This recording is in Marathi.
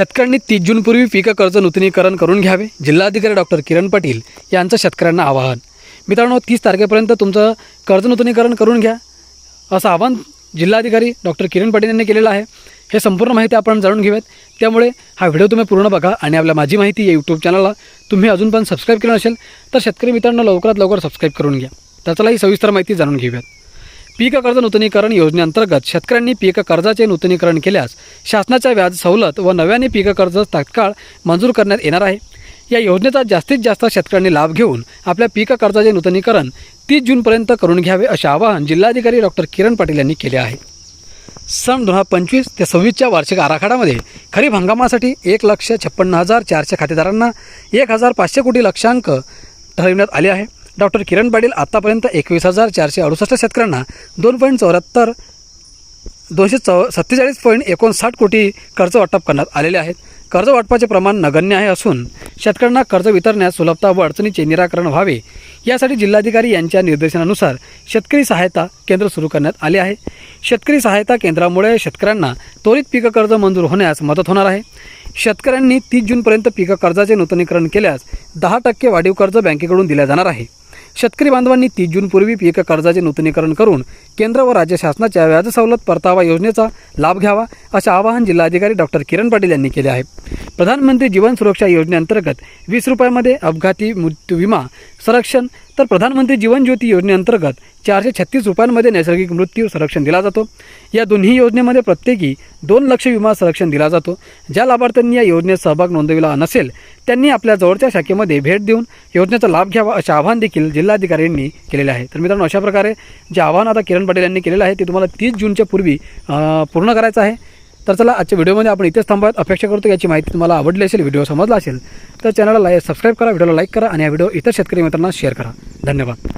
शेतकऱ्यांनी तीस जूनपूर्वी पीक कर्ज नूतनीकरण करून घ्यावे. जिल्हाधिकारी डॉक्टर किरण पाटील यांचं शेतकऱ्यांना आवाहन. मित्रांनो तीस तारखेपर्यंत तुमचं कर्ज नूतनीकरण करून घ्या. असं आवाहन जिल्हाधिकारी डॉक्टर किरण पाटील यांनी केलेलं आहे. हे संपूर्ण माहिती आपण जाणून घेऊयात. त्यामुळे हा व्हिडिओ तुम्ही पूर्ण बघा आणि आपल्या माझी माहिती या यूट्यूब चॅनलला तुम्ही अजून पण सबस्क्राईब केलं नसेल तर शेतकरी मित्रांनो लवकरात लवकर सबस्क्राईब करून घ्या. त्याचालाही ही सविस्तर माहिती जाणून घेऊयात. पीक कर्ज नूतनीकरण योजनेअंतर्गत शेतकऱ्यांनी पीक कर्जाचे नूतनीकरण केल्यास शासनाच्या व्याज सवलत व नव्याने पीक कर्ज तात्काळ मंजूर करण्यात येणार आहे. या योजनेचा जास्तीत जास्त शेतकऱ्यांनी लाभ घेऊन आपल्या पीक कर्जाचे नूतनीकरण तीस जूनपर्यंत करून घ्यावे असे आवाहन जिल्हाधिकारी डॉक्टर किरण पाटील यांनी केले आहे. सन दोन हजार पंचवीस ते सव्वीसच्या वार्षिक आराखड्यामध्ये खरीप हंगामासाठी एक लक्ष छप्पन्न हजार चारशे खातेदारांना एक हजार पाचशे कोटी लक्षांक ठरविण्यात आले आहे. डॉक्टर किरण पाटील आत्तापर्यंत एकवीस हजार चारशे अडुसष्ट शेतकऱ्यांना दोन पॉईंट चौऱ्याहत्तर दोनशे चौ सत्तेचाळीस पॉईंट एकोणसाठ कोटी कर्ज वाटप करण्यात आलेले आहेत. कर्ज वाटपाचे प्रमाण नगण्य आहे असून शेतकऱ्यांना कर्ज वितरण्यास सुलभता व अडचणीचे निराकरण व्हावे यासाठी जिल्हाधिकारी यांच्या निर्देशनानुसार शेतकरी सहायता केंद्र सुरू करण्यात आले आहे. शेतकरी सहायता केंद्रामुळे शेतकऱ्यांना त्वरित पीक कर्ज मंजूर होण्यास मदत होणार आहे. शेतकऱ्यांनी तीस जूनपर्यंत पीक कर्जाचे नूतनीकरण केल्यास दहा टक्के वाढीव कर्ज बँकेकडून दिल्या जाणार आहे. शेतकरी बांधवांनी तीस जूनपूर्वी पीक कर्जाचे नूतनीकरण करून केंद्र व राज्य शासनाच्या व्याज सवलत परतावा योजनेचा लाभ घ्यावा असे आवाहन जिल्हाधिकारी डॉक्टर किरण पाटील यांनी केले आहे. प्रधानमंत्री जीवन सुरक्षा योजनेअंतर्गत वीस रुपयामध्ये अपघाती मृत्यू विमा संरक्षण तर प्रधानमंत्री जीवन ज्योती योजनेअंतर्गत चारशे छत्तीस रुपयांमध्ये नैसर्गिक मृत्यू संरक्षण दिला जातो. या दोन्ही योजनेमध्ये प्रत्येकी दोन लक्ष विमा संरक्षण दिला जातो. ज्या लाभार्थ्यांनी या योजनेत सहभाग नोंदविला नसेल त्यांनी आपल्या जवळच्या शाखेमध्ये भेट देऊन योजनेचा लाभ घ्यावा असे आवाहन देखील जिल्हाधिकाऱ्यांनी केलेले आहे. तर मित्रांनो अशा प्रकारे जे आवाहन आता किरण पाटील यांनी केलेलं आहे ते तुम्हाला तीस जूनच्या पूर्वी पूर्ण करायचं आहे. तर चला आजच्या व्हिडिओमध्ये आपण इथेच थांबवत अपेक्षा करतो याची माहिती तुम्हाला आवडली असेल व्हिडिओ समजला असेल तर चॅनलला सबस्क्राईब करा व्हिडिओला लाईक करा आणि हा व्हिडिओ इतर शेतकरी मित्रांना शेअर करा. धन्यवाद.